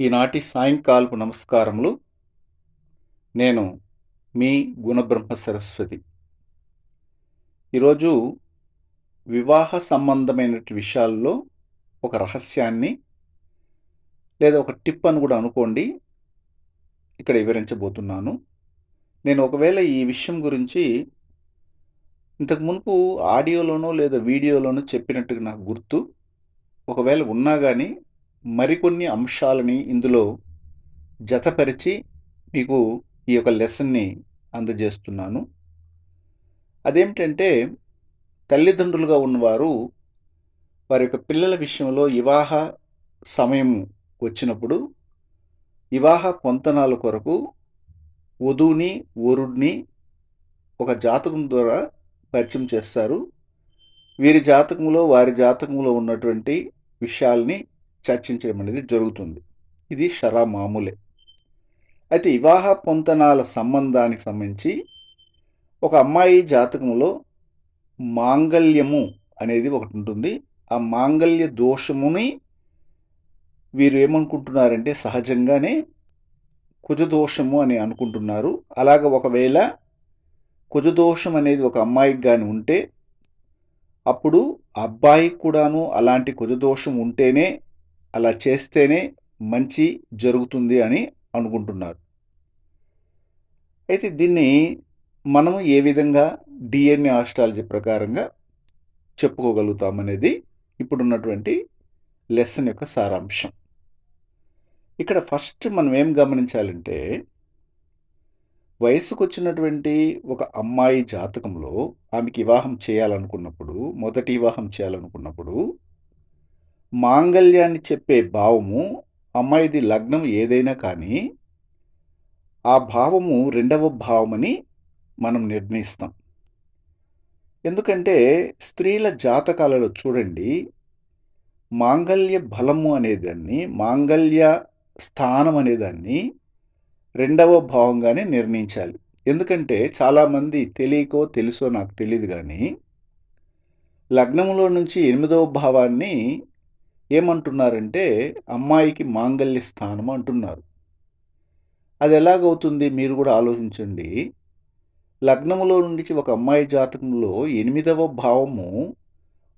ఈనాటి సాయంకాలపు నమస్కారములు. నేను మీ గుణబ్రహ్మ సరస్వతి. ఈరోజు వివాహ సంబంధమైన విషయాల్లో ఒక రహస్యాన్ని లేదా ఒక టిప్ అని కూడా అనుకోండి. ఇక్కడ వివరించబోతున్నాను. నేను ఒకవేళ ఈ విషయం గురించి ఇంతకు మునుపు ఆడియోలోనో లేదా వీడియోలోనో చెప్పినట్టుగా నాకు గుర్తు. ఒకవేళ ఉన్నా కానీ మరికొన్ని అంశాలని ఇందులో జతపరిచి మీకు ఈ యొక్క లెసన్ని అందజేస్తున్నాను. అదేమిటంటే తల్లిదండ్రులుగా ఉన్నవారు వారి యొక్క పిల్లల విషయంలో వివాహ సమయం వచ్చినప్పుడు వివాహ పొంతనాల కొరకు వధువుని వరుడిని ఒక జాతకం ద్వారా పరిచయం చేస్తారు. వీరి జాతకంలో వారి జాతకంలో ఉన్నటువంటి విషయాల్ని చర్చించడం అనేది జరుగుతుంది. ఇది షరా మామూలే. అయితే వివాహ పొంతనాల సంబంధానికి సంబంధించి ఒక అమ్మాయి జాతకంలో మాంగల్యము అనేది ఒకటి ఉంటుంది. ఆ మాంగల్య దోషముని వీరు ఏమనుకుంటున్నారంటే సహజంగానే కుజదోషము అని అనుకుంటున్నారు. అలాగ ఒకవేళ కుజదోషం అనేది ఒక అమ్మాయికి కానీ ఉంటే అప్పుడు అబ్బాయికి కూడాను అలాంటి కుజదోషం ఉంటేనే అలా చేస్తేనే మంచి జరుగుతుంది అని అనుకుంటున్నారు. అయితే దీన్ని మనము ఏ విధంగా డిఎన్ఏ ఆస్ట్రాలజీ ప్రకారంగా చెప్పుకోగలుగుతామనేది ఇప్పుడున్నటువంటి లెసన్ యొక్క సారాంశం. ఇక్కడ ఫస్ట్ మనం ఏం గమనించాలంటే వయసుకు వచ్చినటువంటి ఒక అమ్మాయి జాతకంలో ఆమెకి వివాహం చేయాలనుకున్నప్పుడు మొదటి వివాహం చేయాలనుకున్నప్పుడు మాంగళ్యాన్ని చెప్పే భావము అమ్మాయిది లగ్నం ఏదైనా కానీ ఆ భావము రెండవ భావమని మనం నిర్ణయిస్తాం. ఎందుకంటే స్త్రీల జాతకాలలో చూడండి మాంగళ్య బలము అనేదాన్ని మాంగళ్య స్థానం అనేదాన్ని రెండవ భావంగానే నిర్ణయించాలి. ఎందుకంటే చాలామంది తెలియకో తెలుసో నాకు తెలియదు కానీ లగ్నంలో నుంచి ఎనిమిదవ భావాన్ని ఏమంటున్నారంటే అమ్మాయికి మాంగళ్య స్థానం అంటున్నారు. అది ఎలాగవుతుంది మీరు కూడా ఆలోచించండి. లగ్నములో నుంచి ఒక అమ్మాయి జాతకంలో ఎనిమిదవ భావము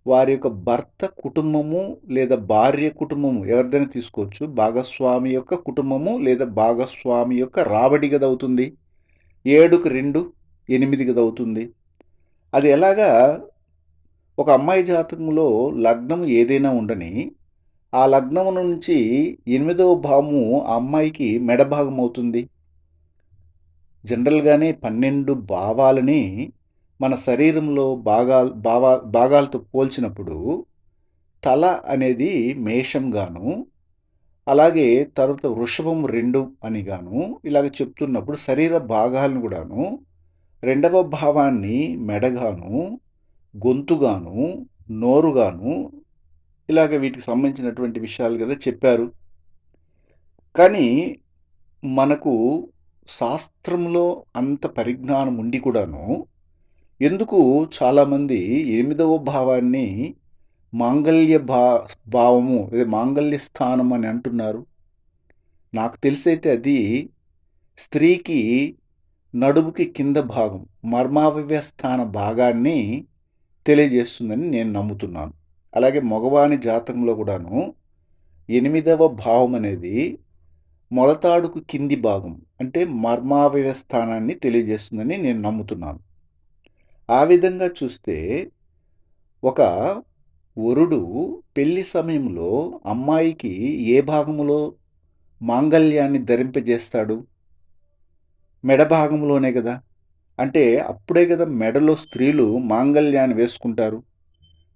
వారి యొక్క భర్త కుటుంబము లేదా భార్య కుటుంబము ఎవరిదైనా తీసుకోవచ్చు. భాగస్వామి యొక్క కుటుంబము లేదా భాగస్వామి యొక్క రాబడి గది అవుతుంది ఏడుకు రెండు ఎనిమిది గది అవుతుంది అది ఎలాగా ఒక అమ్మాయి జాతకంలో లగ్నం ఏదైనా ఉండని ఆ లగ్నం నుంచి ఎనిమిదవ భావము ఆ అమ్మాయికి మెడభాగం అవుతుంది జనరల్గానే పన్నెండు భావాలని మన శరీరంలో భాగా భావా భాగాలతో పోల్చినప్పుడు తల అనేది మేషంగాను అలాగే తర్వాత వృషభం రెండు అని గాను ఇలాగ చెప్తున్నప్పుడు శరీర భాగాలను కూడాను రెండవ భావాన్ని మెడగాను గొంతుగాను నోరుగాను ఇలాగ వీటికి సంబంధించినటువంటి విషయాలు కదా చెప్పారు. కానీ మనకు శాస్త్రంలో అంత పరిజ్ఞానం ఉండి కూడాను ఎందుకు చాలామంది ఎనిమిదవ భావాన్ని మాంగళ్య భా భావము అదే మాంగళ్య స్థానం అని అంటున్నారు. నాకు తెలిసైతే అది స్త్రీకి నడుముకి కింద భాగం మర్మావయ స్థాన భాగాన్ని తెలియజేస్తుందని నేను నమ్ముతున్నాను. అలాగే మగవాని జాతకంలో కూడాను ఎనిమిదవ భావం అనేది మొలతాడుకు కింది భాగం అంటే మర్మావయ స్థానాన్ని తెలియజేస్తుందని నేను నమ్ముతున్నాను. ఆ విధంగా చూస్తే ఒక వరుడు పెళ్ళి సమయంలో అమ్మాయికి ఏ భాగములో మాంగల్యాన్ని ధరింపజేస్తాడు? మెడ భాగంలోనే కదా అంటే అప్పుడే కదా మెడలో స్త్రీలు మాంగల్యాన్ని వేసుకుంటారు.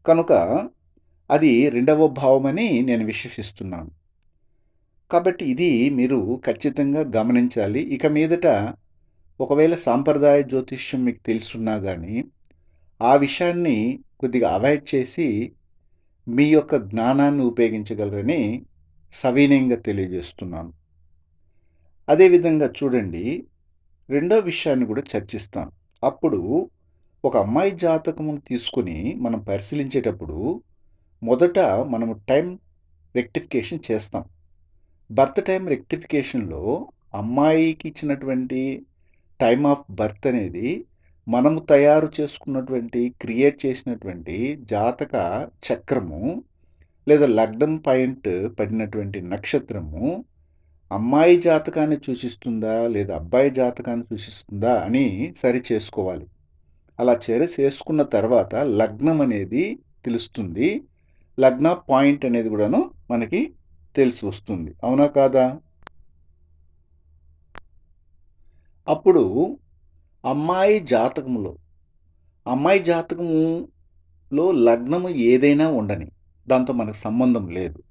కనుక అది రెండవ భావమని నేను విశ్వసిస్తున్నాను. కాబట్టి ఇది మీరు ఖచ్చితంగా గమనించాలి. ఇక మీదట ఒకవేళ సాంప్రదాయ జ్యోతిష్యం మీకు తెలుసున్నా కానీ ఆ విషయాన్ని కొద్దిగా అవాయిడ్ చేసి, మీ యొక్క జ్ఞానాన్ని ఉపయోగించగలరని సవినయంగా తెలియజేస్తున్నాను. అదేవిధంగా చూడండి, రెండో విషయాన్ని కూడా చర్చిస్తాను. అప్పుడు ఒక అమ్మాయి జాతకమును తీసుకొని మనం పరిశీలించేటప్పుడు, మొదట మనము టైం రెక్టిఫికేషన్ చేస్తాం. బర్త్ టైం రెక్టిఫికేషన్‌లో అమ్మాయికి ఇచ్చినటువంటి టైం ఆఫ్ బర్త్ అనేది మనము తయారు చేసుకున్నటువంటి, క్రియేట్ చేసినటువంటి జాతక చక్రము లేదా లగ్నం పాయింట్ పడినటువంటి నక్షత్రము అమ్మాయి జాతకాన్ని సూచిస్తుందా? లేదా అబ్బాయి జాతకాన్ని సూచిస్తుందా? అని సరి చేసుకోవాలి. అలా చేరి చేసుకున్న తర్వాత లగ్నం అనేది తెలుస్తుంది. లగ్న పాయింట్ అనేది కూడాను మనకి తెలిసి వస్తుంది. అవునా కాదా? అప్పుడు అమ్మాయి జాతకములో, అమ్మాయి జాతకములో లగ్నము ఏదైనా ఉండని. దాంతో మనకు సంబంధం లేదు.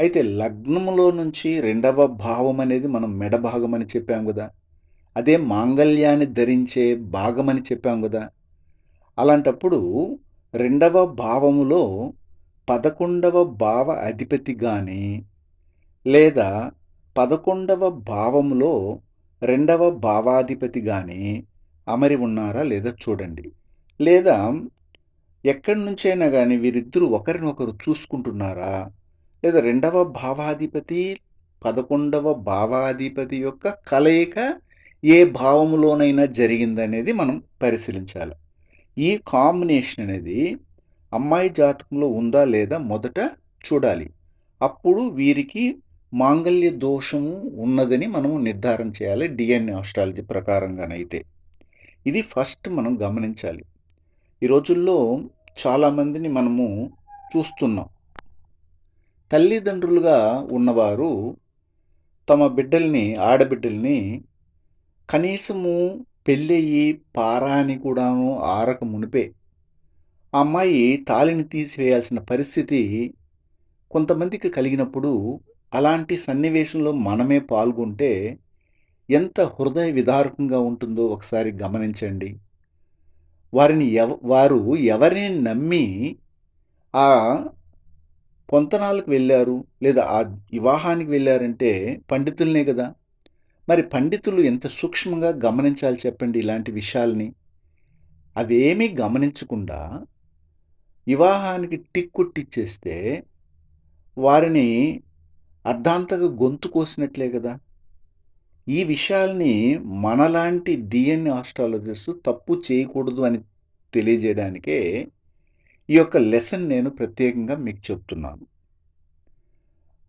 అయితే లగ్నములో నుంచి రెండవ భావం అనేది మనం మెడ అని చెప్పాం కదా అదే మాంగల్యాన్ని ధరించే భాగం అని చెప్పాం కదా అలాంటప్పుడు రెండవ భావములో 11వ భావ అధిపతి లేదా 11వ భావములో రెండవ భావాధిపతి కానీ అమరి ఉన్నారా లేదా చూడండి. లేదా ఎక్కడి నుంచైనా కానీ వీరిద్దరూ ఒకరినొకరు చూసుకుంటున్నారా? లేదా రెండవ భావాధిపతి, 11వ భావాధిపతి యొక్క కలయిక ఏ భావములోనైనా జరిగిందనేది మనం పరిశీలించాలి. ఈ కాంబినేషన్ అనేది అమ్మాయి జాతకంలో ఉందా లేదా మొదట చూడాలి. అప్పుడు వీరికి మాంగల్య దోషము ఉన్నదని మనము నిర్ధారణ చేయాలి డిఎన్ఏ ఆస్ట్రాలజీ ప్రకారంగానైతే. ఇది ఫస్ట్ మనం గమనించాలి. ఈ రోజుల్లో చాలామందిని మనము చూస్తున్నాం. తల్లిదండ్రులుగా ఉన్నవారు తమ బిడ్డల్ని, ఆడబిడ్డల్ని కనీసము పెళ్ళయ్యి పారాని కూడాను ఆరక మునుపే ఆ అమ్మాయి తాళిని తీసివేయాల్సిన పరిస్థితి కొంతమందికి కలిగినప్పుడు, అలాంటి సన్నివేశంలో మనమే పాల్గొంటే ఎంత హృదయ విదారకంగా ఉంటుందో ఒకసారి గమనించండి. వారిని ఎవ వారు ఎవరిని నమ్మి ఆ పొంతనాలకు వెళ్ళారు లేదా ఆ వివాహానికి వెళ్ళారంటే పండితులనే కదా మరి పండితులు ఎంత సూక్ష్మంగా గమనించాలి చెప్పండి ఇలాంటి విషయాల్ని. అవేమీ గమనించకుండా వివాహానికి టిక్కుట్టిచ్చేస్తే వారిని అర్ధాంతగా గొంతు కోసినట్లే కదా ఈ విషయాల్ని మనలాంటి డిఎన్ఏ ఆస్ట్రాలజిస్ట్ తప్పు చేయకూడదు అని తెలియజేయడానికే ఈ యొక్క లెసన్ నేను ప్రత్యేకంగా మీకు చెప్తున్నాను.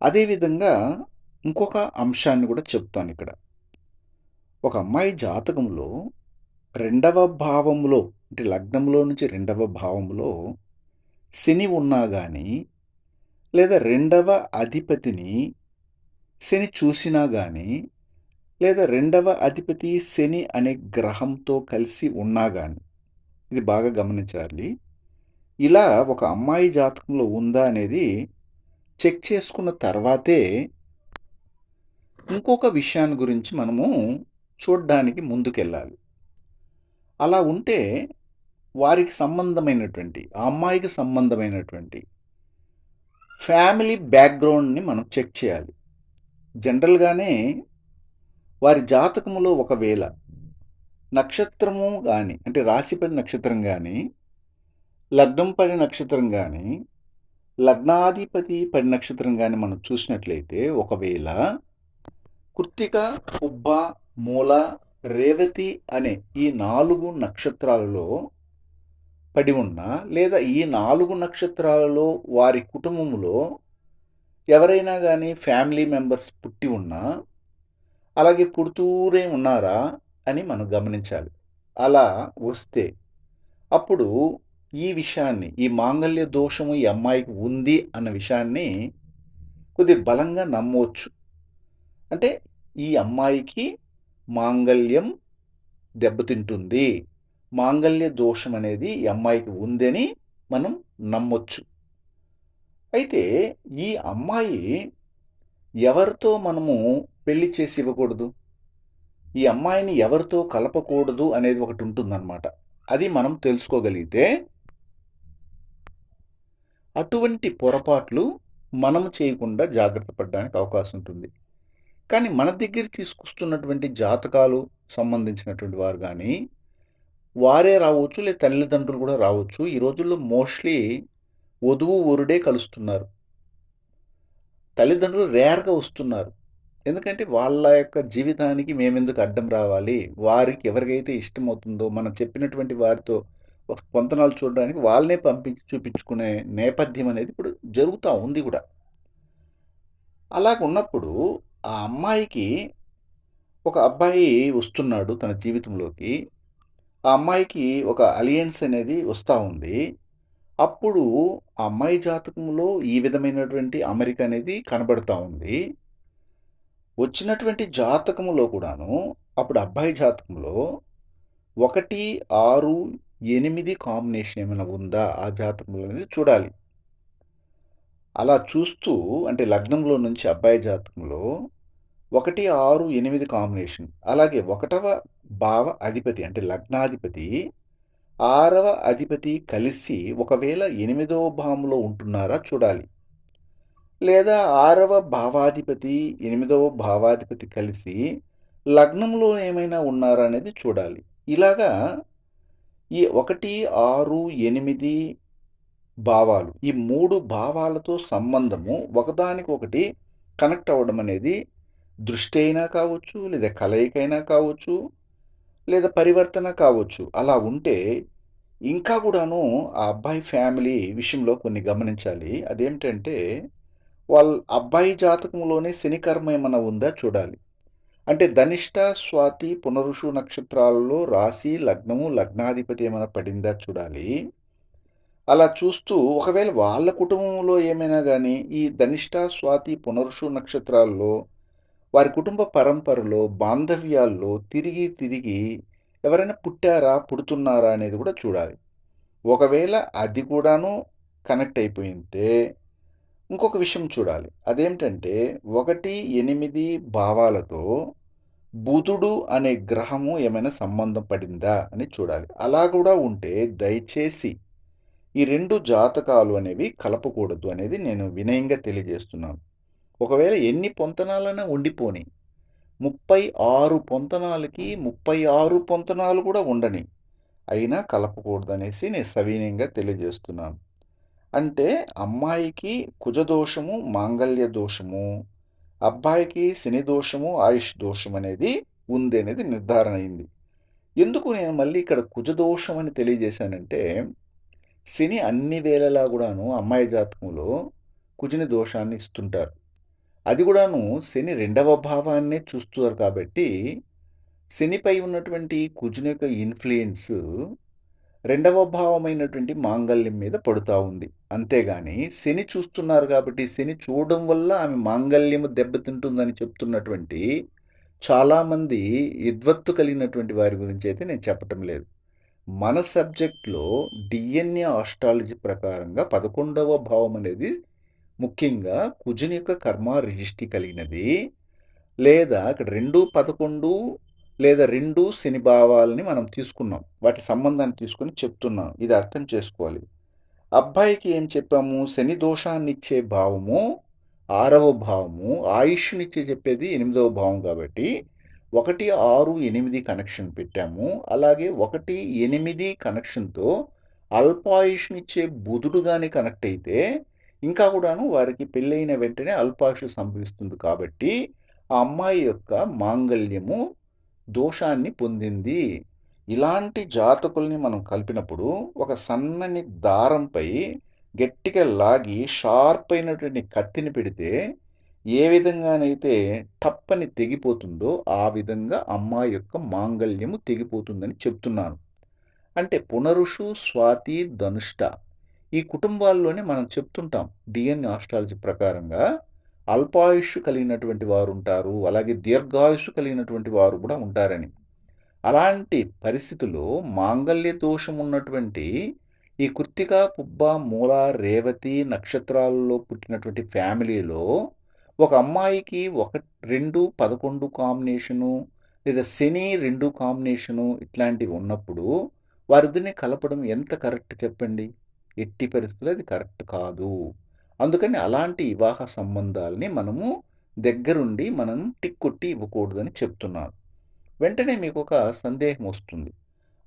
అదేవిధంగా ఇంకొక అంశాన్ని కూడా చెప్తాను ఇక్కడ ఒక అమ్మాయి జాతకంలో రెండవ భావంలో అంటే లగ్నంలో నుంచి రెండవ భావములో శని ఉన్నా కానీ లేదా రెండవ అధిపతిని శని చూసినా కానీ లేదా రెండవ అధిపతి శని అనే గ్రహంతో కలిసి ఉన్నా కానీ ఇది బాగా గమనించాలి. ఇలా ఒక అమ్మాయి జాతకంలో ఉందా అనేది చెక్ చేసుకున్న తర్వాతే ఇంకొక విషయాన్ని గురించి మనము చూడ్డానికి ముందుకెళ్ళాలి. అలా ఉంటే వారికి సంబంధమైనటువంటి, ఆ అమ్మాయికి సంబంధమైనటువంటి ఫ్యామిలీ బ్యాక్‌గ్రౌండ్‌ని మనం చెక్ చేయాలి. జనరల్‌గానే వారి జాతకములో ఒకవేళ నక్షత్రము కానీ అంటే రాశిపడి నక్షత్రం కానీ లగ్నం పడిన నక్షత్రం కానీ లగ్నాధిపతి పడిన నక్షత్రం కానీ మనం చూసినట్లయితే ఒకవేళ కృత్తిక, ఉబ్బ మూల, రేవతి అనే ఈ నాలుగు నక్షత్రాలలో పడి ఉన్న, లేదా ఈ నాలుగు నక్షత్రాలలో వారి కుటుంబంలో ఎవరైనా కానీ ఫ్యామిలీ మెంబర్స్ పుట్టి ఉన్నా, అలాగే పుడుతూరే ఉన్నారా అని మనం గమనించాలి. అలా వస్తే, అప్పుడు ఈ విషయాన్ని, ఈ మాంగల్య దోషము ఈ అమ్మాయికి ఉంది అన్న విషయాన్ని కొద్దిగా బలంగా నమ్మవచ్చు అంటే ఈ అమ్మాయికి మాంగల్యం దెబ్బతింటుంది. మాంగల్య దోషం అనేది ఈ అమ్మాయికి ఉందని మనం నమ్మొచ్చు. అయితే ఈ అమ్మాయి ఎవరితో మనము పెళ్ళి చేసి ఇవ్వకూడదు? ఈ అమ్మాయిని ఎవరితో కలపకూడదు అనేది ఒకటి ఉంటుందన్నమాట అది మనం తెలుసుకోగలిగితే అటువంటి పొరపాట్లు మనం చేయకుండా జాగ్రత్త పడడానికి అవకాశం ఉంటుంది. కానీ మన దగ్గర తీసుకొస్తున్నటువంటి జాతకాలు సంబంధించినటువంటి వారు కానీ వారే రావచ్చు లేదా తల్లిదండ్రులు కూడా రావచ్చు. ఈ రోజుల్లో మోస్ట్‌లీ వధువు, వరుడే కలుస్తున్నారు. తల్లిదండ్రులు రేర్‌గా వస్తున్నారు. ఎందుకంటే వాళ్ళ యొక్క జీవితానికి మేమెందుకు అడ్డం రావాలి? వారికి ఎవరికైతే ఇష్టమవుతుందో మనం చెప్పినటువంటి వారితో ఒక పొంతనాలు చూడడానికి వాళ్ళనే పంపించి చూపించుకునే నేపథ్యం అనేది ఇప్పుడు జరుగుతూ ఉంది కూడా అలాగ ఉన్నప్పుడు ఆ అమ్మాయికి ఒక అబ్బాయి వస్తున్నాడు తన జీవితంలోకి. ఆ అమ్మాయికి ఒక అలియన్స్ అనేది వస్తూ ఉంది. అప్పుడు ఆ అమ్మాయి జాతకంలో ఈ విధమైనటువంటి అమెరిక అనేది కనబడుతూ ఉంది. వచ్చినటువంటి జాతకములో కూడాను అప్పుడు అబ్బాయి జాతకంలో 1, 6, 8 కాంబినేషన్ ఏమైనా ఉందా? ఆ జాతకంలో అనేది చూడాలి. అలా చూస్తూ అంటే లగ్నంలో నుంచి అబ్బాయి జాతకంలో 1, 6, 8 కాంబినేషన్. అలాగే ఒకటవ భావ అధిపతి అంటే లగ్నాధిపతి, ఆరవ అధిపతి కలిసి ఒకవేళ ఎనిమిదవ భావంలో ఉంటున్నారా చూడాలి. లేదా ఆరవ భావాధిపతి, ఎనిమిదవ భావాధిపతి కలిసి లగ్నంలో ఏమైనా ఉన్నారా అనేది చూడాలి. ఇలాగా ఈ 1, 6, 8 భావాలు ఈ మూడు భావాలతో సంబంధము ఒకదానికొకటి కనెక్ట్ అవ్వడం అనేది దృష్టి అయినా కావచ్చు, లేదా కలయికైనా కావచ్చు, లేదా పరివర్తన కావచ్చు. అలా ఉంటే ఇంకా కూడాను ఆ అబ్బాయి ఫ్యామిలీ విషయంలో కొన్ని గమనించాలి. అదేమిటంటే వాళ్ళ అబ్బాయి జాతకంలోనే శనికర్మ ఏమైనా ఉందా చూడాలి. అంటే ధనిష్ట, స్వాతి, పునరుషు నక్షత్రాలలో రాశి, లగ్నము, లగ్నాధిపతి ఏమైనా పడిందా చూడాలి. అలా చూస్తూ ఒకవేళ వాళ్ళ కుటుంబంలో ఏమైనా కానీ ఈ ధనిష్ట, స్వాతి, పునరుషు నక్షత్రాల్లో వారి కుటుంబ పరంపరలో, బాంధవ్యాల్లో తిరిగి తిరిగి ఎవరైనా పుట్టారా? పుడుతున్నారా? అనేది కూడా చూడాలి. ఒకవేళ అది కూడాను కనెక్ట్ అయిపోయింటే ఇంకొక విషయం చూడాలి. అదేమిటంటే 1, 8 భావాలతో బుధుడు అనే గ్రహము ఏమైనా సంబంధం పడిందా అని చూడాలి. అలా కూడా ఉంటే దయచేసి ఈ రెండు జాతకాలు అనేవి కలపకూడదు అనేది నేను వినయంగా తెలియజేస్తున్నాను. ఒకవేళ ఎన్ని పొంతనాలైనా ఉండిపోని. 36 పొంతనాలకి 36 పొంతనాలు కూడా ఉండని. అయినా కలపకూడదనేసి నేను సవినయంగా తెలియజేస్తున్నాను. అంటే అమ్మాయికి కుజదోషము, మాంగల్య దోషము, అబ్బాయికి శని దోషము, ఆయుష్ దోషం అనేది ఉంది అనేది నిర్ధారణ అయింది. ఎందుకు నేను మళ్ళీ ఇక్కడ కుజదోషం అని తెలియజేశానంటే, శని అన్ని వేళలా కూడాను అమ్మాయి జాతకంలో కుజుని దోషాన్ని ఇస్తుంటారు. అది కూడాను శని రెండవ భావాన్నే చూస్తున్నారు కాబట్టి, శనిపై ఉన్నటువంటి కుజుని యొక్క ఇన్ఫ్లుయెన్స్ రెండవ భావమైనటువంటి మాంగల్యం మీద పడుతూ ఉంది. అంతేగాని శని చూస్తున్నారు కాబట్టి, శని చూడడం వల్ల ఆమె మాంగల్యము దెబ్బతింటుందని చెప్తున్నటువంటి చాలామంది విద్వత్తు కలిగినటువంటి వారి గురించి అయితే నేను చెప్పటం లేదు. మన సబ్జెక్ట్‌లో డిఎన్ఏ ఆస్ట్రాలజీ ప్రకారంగా 11వ భావం అనేది ముఖ్యంగా కుజుని యొక్క కర్మ రిజిస్ట్రీ కలిగినది. లేదా ఇక్కడ 2, 11 లేదా రెండు శని భావాలని మనం తీసుకున్నాం. వాటి సంబంధాన్ని తీసుకొని చెప్తున్నాను. ఇది అర్థం చేసుకోవాలి. అబ్బాయికి ఏం చెప్పాము? శని దోషాన్నిచ్చే భావము ఆరవ భావము, ఆయుష్‌నిచ్చే చెప్పేది ఎనిమిదవ భావం కాబట్టి 1, 6, 8 కనెక్షన్ పెట్టాము. అలాగే 1, 8 కనెక్షన్‌తో అల్పాయుష్‌నిచ్చే బుధుడు కానీ కనెక్ట్ అయితే ఇంకా కూడాను వారికి పెళ్ళైన వెంటనే అల్పాయుష్ సంభవిస్తుంది కాబట్టి, ఆ అమ్మాయి యొక్క మాంగల్యము దోషాన్ని పొందింది. ఇలాంటి జాతకుల్ని మనం కలిపినప్పుడు ఒక సన్నని దారంపై గట్టిగా లాగి షార్ప్ అయినటువంటి కత్తిని పెడితే ఏ విధంగానైతే టప్పని తెగిపోతుందో ఆ విధంగా అమ్మాయి యొక్క మాంగళ్యము తెగిపోతుందని చెప్తున్నాను అంటే పునరుషు స్వాతి ధనుష్ట ఈ కుటుంబాల్లోనే మనం చెప్తుంటాం డిఎన్ఏ ఆస్ట్రాలజీ ప్రకారంగా అల్పాయుష్ కలిగినటువంటి వారు ఉంటారు అలాగే దీర్ఘాయుష్ కలిగినటువంటి వారు కూడా ఉంటారని. అలాంటి పరిస్థితుల్లో మాంగళ్య దోషం ఉన్నటువంటి ఈ కృత్తిక పుబ్బ మూల రేవతి నక్షత్రాలలో పుట్టినటువంటి ఫ్యామిలీలో ఒక అమ్మాయికి ఒక రెండు పదకొండు కాంబినేషను లేదా శని రెండు కాంబినేషను ఇట్లాంటివి ఉన్నప్పుడు వారిద్దరిని కలపడం ఎంత కరెక్ట్ చెప్పండి? ఎట్టి పరిస్థితులు అది కరెక్ట్ కాదు. అందుకని అలాంటి వివాహ సంబంధాలని మనము దగ్గరుండి మనం టిక్ కొట్టి ఇవ్వకూడదని చెప్తున్నాను వెంటనే మీకు ఒక సందేహం వస్తుంది.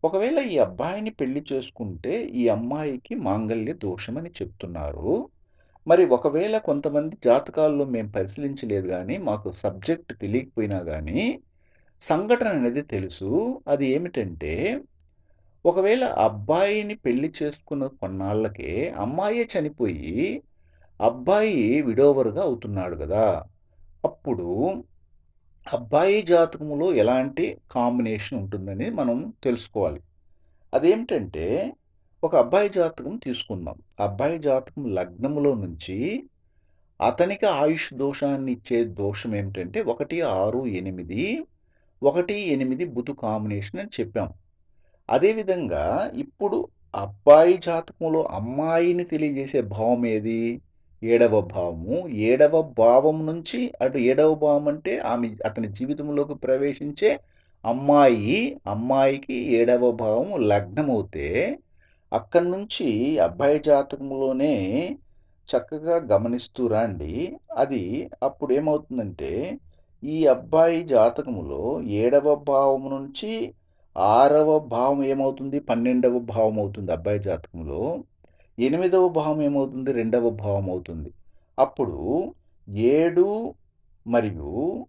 ఒకవేళ ఈ అబ్బాయిని పెళ్ళి చేసుకుంటే ఈ అమ్మాయికి మాంగల్య దోషమని చెప్తున్నారు. మరి ఒకవేళ కొంతమంది జాతకాల్లో మేము పరిశీలించలేదు కానీ మాకు సబ్జెక్ట్ తెలియకపోయినా కానీ సంఘటన అనేది తెలుసు. అది ఏమిటంటే ఒకవేళ అబ్బాయిని పెళ్ళి చేసుకున్న కొన్నాళ్ళకే అమ్మాయే చనిపోయి అబ్బాయి విడోవర్గా అవుతున్నాడు కదా! అప్పుడు అబ్బాయి జాతకములో ఎలాంటి కాంబినేషన్ ఉంటుందని మనం తెలుసుకోవాలి. అదేమిటంటే ఒక అబ్బాయి జాతకం తీసుకుందాం. అబ్బాయి జాతకం లగ్నములో నుంచి అతనికి ఆయుష్ దోషాన్ని ఇచ్చే దోషం ఏమిటంటే ఒకటి ఆరు ఎనిమిది ఒకటి ఎనిమిది బుధు కాంబినేషన్ అని చెప్పాం. అదేవిధంగా ఇప్పుడు అబ్బాయి జాతకంలో అమ్మాయిని తెలియజేసే భావం ఏది? ఏడవ భావము. ఏడవ భావం నుంచి అటు ఏడవ భావం అంటే ఆమె అతని జీవితంలోకి ప్రవేశించే అమ్మాయి అమ్మాయికి ఏడవ భావం లగ్నమవుతే అక్కడి నుంచి అబ్బాయి జాతకంలోనే చక్కగా గమనిస్తూ రండి. అది అప్పుడు ఏమవుతుందంటే ఈ అబ్బాయి జాతకములో ఏడవ భావం నుంచి ఆరవ భావం ఏమవుతుంది? పన్నెండవ భావం అవుతుంది అబ్బాయి జాతకంలో. ఎనిమిదవ భావం ఏమవుతుంది? రెండవ భావం అవుతుంది. అప్పుడు ఏడు మరియు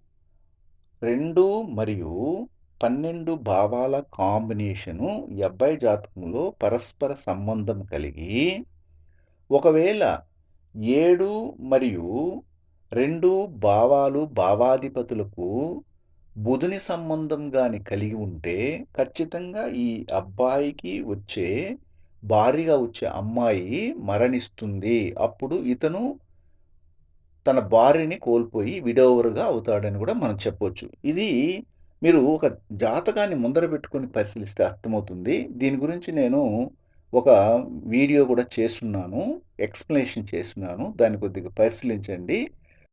రెండు మరియు పన్నెండు భావాల కాంబినేషను ఈ అబ్బాయి జాతకంలో పరస్పర సంబంధం కలిగి ఒకవేళ ఏడు మరియు రెండు భావాలు భావాధిపతులకు బుధుని సంబంధం కానీ కలిగి ఉంటే ఖచ్చితంగా ఈ అబ్బాయికి వచ్చే భారీగా వచ్చే అమ్మాయి మరణిస్తుంది. అప్పుడు ఇతను తన భార్యని కోల్పోయి విడోవర్గా అవుతాడని కూడా మనం చెప్పొచ్చు. ఇది మీరు ఒక జాతకాన్ని ముందర పెట్టుకొని పరిశీలిస్తే అర్థమవుతుంది. దీని గురించి నేను ఒక వీడియో కూడా చేస్తున్నాను. ఎక్స్ప్లెనేషన్ చేస్తున్నాను. దాన్ని కొద్దిగా పరిశీలించండి.